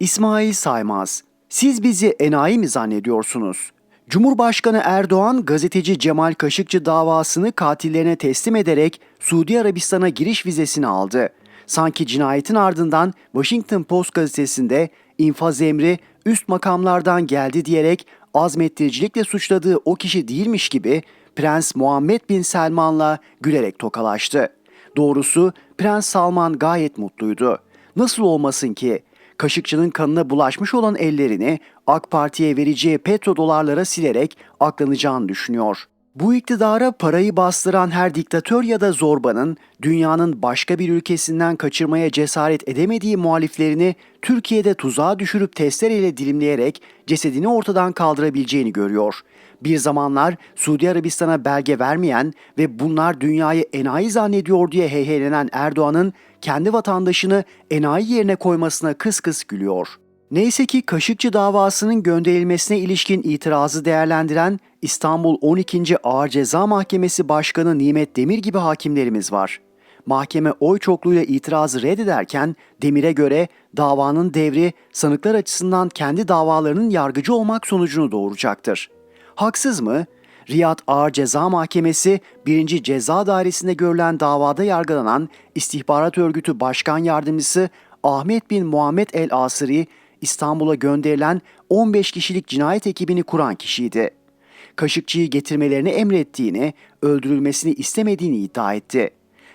İsmail Saymaz, siz bizi enayi mi zannediyorsunuz? Cumhurbaşkanı Erdoğan gazeteci Cemal Kaşıkçı davasını katillerine teslim ederek Suudi Arabistan'a giriş vizesini aldı. Sanki cinayetin ardından Washington Post gazetesinde infaz emri üst makamlardan geldi diyerek azmettiricilikle suçladığı o kişi değilmiş gibi Prens Muhammed Bin Selman'la gülerek tokalaştı. Doğrusu Prens Salman gayet mutluydu. Nasıl olmasın ki? Kaşıkçının kanına bulaşmış olan ellerini AK Parti'ye vereceği petrodolarlara silerek aklanacağını düşünüyor. Bu iktidara parayı bastıran her diktatör ya da zorbanın dünyanın başka bir ülkesinden kaçırmaya cesaret edemediği muhaliflerini Türkiye'de tuzağa düşürüp testereyle dilimleyerek cesedini ortadan kaldırabileceğini görüyor. Bir zamanlar Suudi Arabistan'a belge vermeyen ve bunlar dünyayı enayi zannediyor diye heyheylenen Erdoğan'ın kendi vatandaşını enayi yerine koymasına kıs kıs gülüyor. Neyse ki Kaşıkçı davasının gönderilmesine ilişkin itirazı değerlendiren İstanbul 12. Ağır Ceza Mahkemesi Başkanı Nimet Demir gibi hakimlerimiz var. Mahkeme oy çokluğuyla itirazı reddederken Demir'e göre davanın devri sanıklar açısından kendi davalarının yargıcı olmak sonucunu doğuracaktır. Haksız mı? Riyad Ağır Ceza Mahkemesi 1. Ceza Dairesi'nde görülen davada yargılanan İstihbarat Örgütü Başkan Yardımcısı Ahmet bin Muhammed El Asri, İstanbul'a gönderilen 15 kişilik cinayet ekibini kuran kişiydi. Kaşıkçıyı getirmelerini emrettiğini, öldürülmesini istemediğini iddia etti.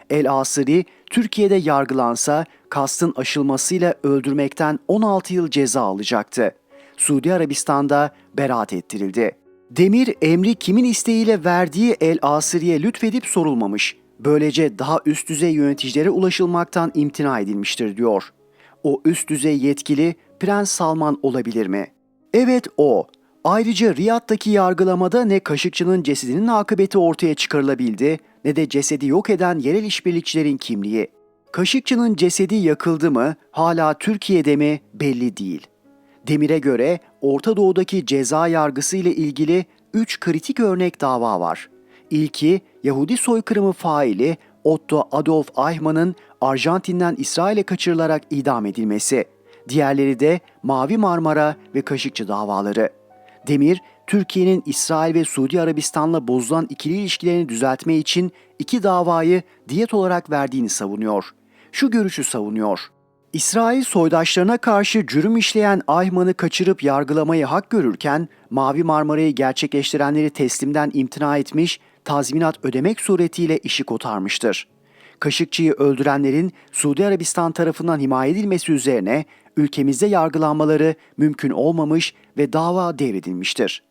El Asri, Türkiye'de yargılansa kastın aşılmasıyla öldürmekten 16 yıl ceza alacaktı. Suudi Arabistan'da beraat ettirildi. Demir emri kimin isteğiyle verdiği El Asri'ye lütfedip sorulmamış. Böylece daha üst düzey yöneticilere ulaşılmaktan imtina edilmiştir diyor. O üst düzey yetkili Prens Salman olabilir mi? Evet o. Ayrıca Riyad'daki yargılamada ne Kaşıkçı'nın cesedinin akıbeti ortaya çıkarılabildi ne de cesedi yok eden yerel işbirlikçilerin kimliği. Kaşıkçı'nın cesedi yakıldı mı hala Türkiye'de mi belli değil. Demir'e göre Orta Doğu'daki ceza yargısı ile ilgili 3 kritik örnek dava var. İlki Yahudi soykırımı faili Otto Adolf Eichmann'ın Arjantin'den İsrail'e kaçırılarak idam edilmesi. Diğerleri de Mavi Marmara ve Kaşıkçı davaları. Demir, Türkiye'nin İsrail ve Suudi Arabistan'la bozulan ikili ilişkilerini düzeltme için iki davayı diyet olarak verdiğini savunuyor. Şu görüşü savunuyor. İsrail soydaşlarına karşı cürüm işleyen Ayman'ı kaçırıp yargılamayı hak görürken Mavi Marmara'yı gerçekleştirenleri teslimden imtina etmiş, tazminat ödemek suretiyle işi kotarmıştır. Kaşıkçı'yı öldürenlerin Suudi Arabistan tarafından himaye edilmesi üzerine ülkemizde yargılanmaları mümkün olmamış ve dava devredilmiştir.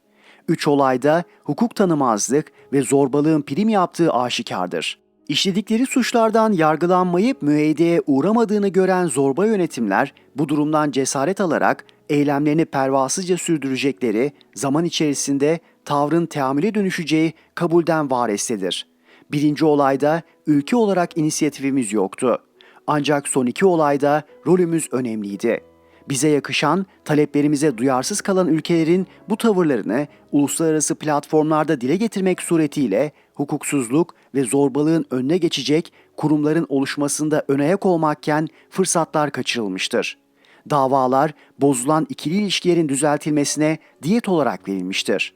Üç olayda hukuk tanımazlık ve zorbalığın prim yaptığı aşikardır. İşledikleri suçlardan yargılanmayıp müeyyideye uğramadığını gören zorba yönetimler bu durumdan cesaret alarak eylemlerini pervasızca sürdürecekleri zaman içerisinde tavrın teamüle dönüşeceği kabulden varestedir. Birinci olayda ülke olarak inisiyatifimiz yoktu. Ancak son iki olayda rolümüz önemliydi. Bize yakışan, taleplerimize duyarsız kalan ülkelerin bu tavırlarını uluslararası platformlarda dile getirmek suretiyle hukuksuzluk ve zorbalığın önüne geçecek kurumların oluşmasında önayak olmakken fırsatlar kaçırılmıştır. Davalar bozulan ikili ilişkilerin düzeltilmesine diyet olarak verilmiştir.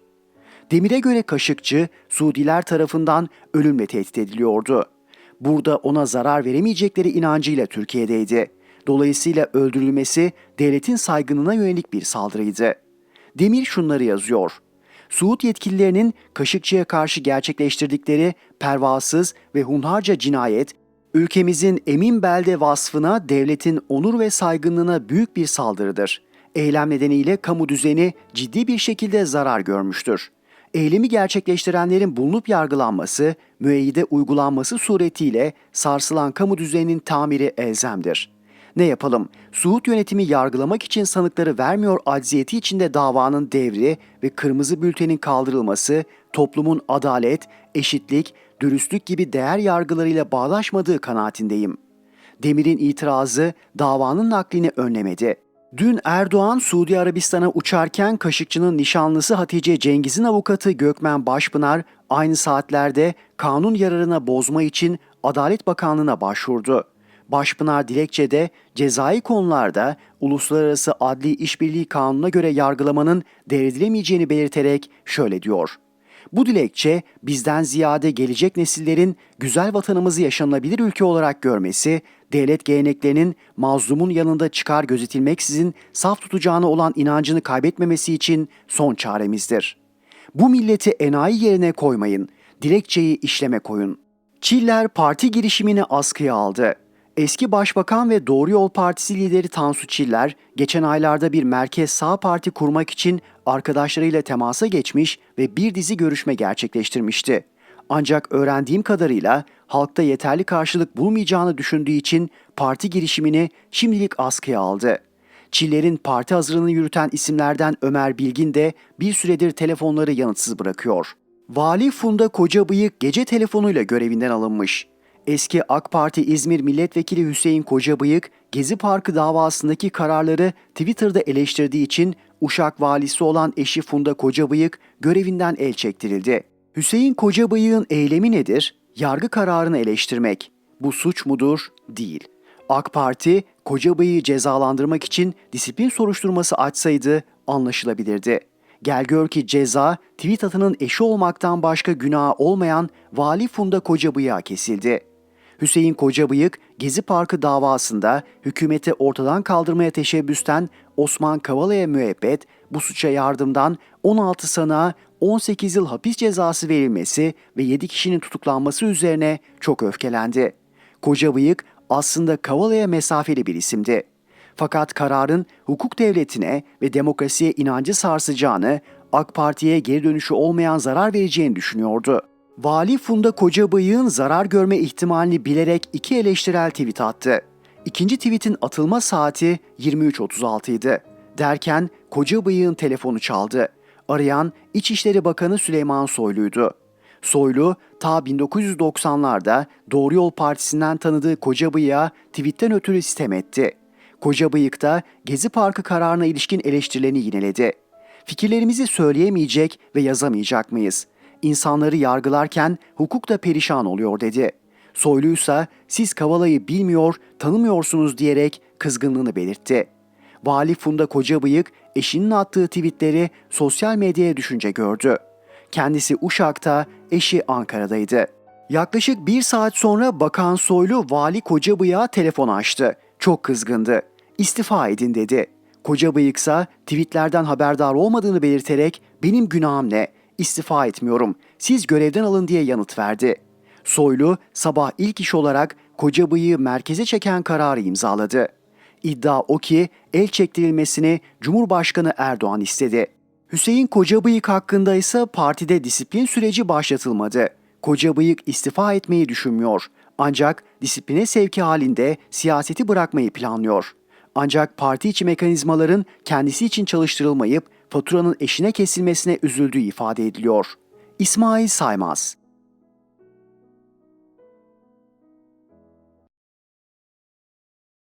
Demir'e göre Kaşıkçı Suudiler tarafından ölümle tehdit ediliyordu. Burada ona zarar veremeyecekleri inancıyla Türkiye'deydi. Dolayısıyla öldürülmesi devletin saygınlığına yönelik bir saldırıydı. Demir şunları yazıyor. Suud yetkililerinin Kaşıkçı'ya karşı gerçekleştirdikleri pervasız ve hunharca cinayet, ülkemizin emin belde vasfına devletin onur ve saygınlığına büyük bir saldırıdır. Eylem nedeniyle kamu düzeni ciddi bir şekilde zarar görmüştür. Eylemi gerçekleştirenlerin bulunup yargılanması, müeyyide uygulanması suretiyle sarsılan kamu düzeninin tamiri elzemdir.'' Ne yapalım? Suud yönetimi yargılamak için sanıkları vermiyor acziyeti içinde davanın devri ve kırmızı bültenin kaldırılması, toplumun adalet, eşitlik, dürüstlük gibi değer yargılarıyla bağlaşmadığı kanaatindeyim. Demir'in itirazı davanın naklini önlemedi. Dün Erdoğan Suudi Arabistan'a uçarken Kaşıkçı'nın nişanlısı Hatice Cengiz'in avukatı Gökmen Başpınar aynı saatlerde kanun yararına bozma için Adalet Bakanlığı'na başvurdu. Başpınar dilekçede cezai konularda Uluslararası Adli İşbirliği Kanunu'na göre yargılamanın devredilemeyeceğini belirterek şöyle diyor. Bu dilekçe bizden ziyade gelecek nesillerin güzel vatanımızı yaşanılabilir ülke olarak görmesi, devlet geleneklerinin mazlumun yanında çıkar gözetilmeksizin saf tutacağına olan inancını kaybetmemesi için son çaremizdir. Bu milleti enayi yerine koymayın, dilekçeyi işleme koyun. Çiller parti girişimini askıya aldı. Eski Başbakan ve Doğru Yol Partisi lideri Tansu Çiller, geçen aylarda bir merkez sağ parti kurmak için arkadaşlarıyla temasa geçmiş ve bir dizi görüşme gerçekleştirmişti. Ancak öğrendiğim kadarıyla halkta yeterli karşılık bulmayacağını düşündüğü için parti girişimini şimdilik askıya aldı. Çiller'in parti hazırlığını yürüten isimlerden Ömer Bilgin de bir süredir telefonları yanıtsız bırakıyor. Vali Funda Kocabıyık gece telefonuyla görevinden alınmış. Eski AK Parti İzmir Milletvekili Hüseyin Kocabıyık, Gezi Parkı davasındaki kararları Twitter'da eleştirdiği için Uşak valisi olan eşi Funda Kocabıyık görevinden el çektirildi. Hüseyin Kocabıyık'ın eylemi nedir? Yargı kararını eleştirmek. Bu suç mudur? Değil. AK Parti Kocabıyık'ı cezalandırmak için disiplin soruşturması açsaydı anlaşılabilirdi. Gel gör ki ceza tweet atının eşi olmaktan başka günahı olmayan Vali Funda Kocabıyık'a kesildi. Hüseyin Kocabıyık, Gezi Parkı davasında hükümeti ortadan kaldırmaya teşebbüsten Osman Kavala'ya müebbet, bu suça yardımdan 16 sanığa 18 yıl hapis cezası verilmesi ve 7 kişinin tutuklanması üzerine çok öfkelendi. Kocabıyık aslında Kavala'ya mesafeli bir isimdi. Fakat kararın hukuk devletine ve demokrasiye inancı sarsacağını, AK Parti'ye geri dönüşü olmayan zarar vereceğini düşünüyordu. Vali Funda Kocabıyık'ın zarar görme ihtimalini bilerek iki eleştirel tweet attı. İkinci tweetin atılma saati 23.36 idi. Derken Kocabıyık'ın telefonu çaldı. Arayan İçişleri Bakanı Süleyman Soylu'ydu. Soylu ta 1990'larda Doğru Yol Partisi'nden tanıdığı Kocabıyık'a tweetten ötürü sitem etti. Kocabıyık da Gezi Parkı kararına ilişkin eleştirilerini yineledi. Fikirlerimizi söyleyemeyecek ve yazamayacak mıyız? İnsanları yargılarken hukuk da perişan oluyor dedi. Soyluysa siz Kavala'yı bilmiyor, tanımıyorsunuz diyerek kızgınlığını belirtti. Vali Funda Kocabıyık eşinin attığı tweetleri sosyal medyaya düşünce gördü. Kendisi Uşak'ta, eşi Ankara'daydı. Yaklaşık bir saat sonra Bakan Soylu Vali Kocabıyık'a telefon açtı. Çok kızgındı. İstifa edin dedi. Kocabıyıksa tweetlerden haberdar olmadığını belirterek benim günahım ne? İstifa etmiyorum. Siz görevden alın diye yanıt verdi. Soylu sabah ilk iş olarak Kocabıyık'ı merkeze çeken kararı imzaladı. İddia o ki el çektirilmesini Cumhurbaşkanı Erdoğan istedi. Hüseyin Kocabıyık hakkında ise partide disiplin süreci başlatılmadı. Kocabıyık istifa etmeyi düşünmüyor. Ancak disipline sevki halinde siyaseti bırakmayı planlıyor. Ancak parti içi mekanizmaların kendisi için çalıştırılmayıp faturanın eşine kesilmesine üzüldüğü ifade ediliyor. İsmail Saymaz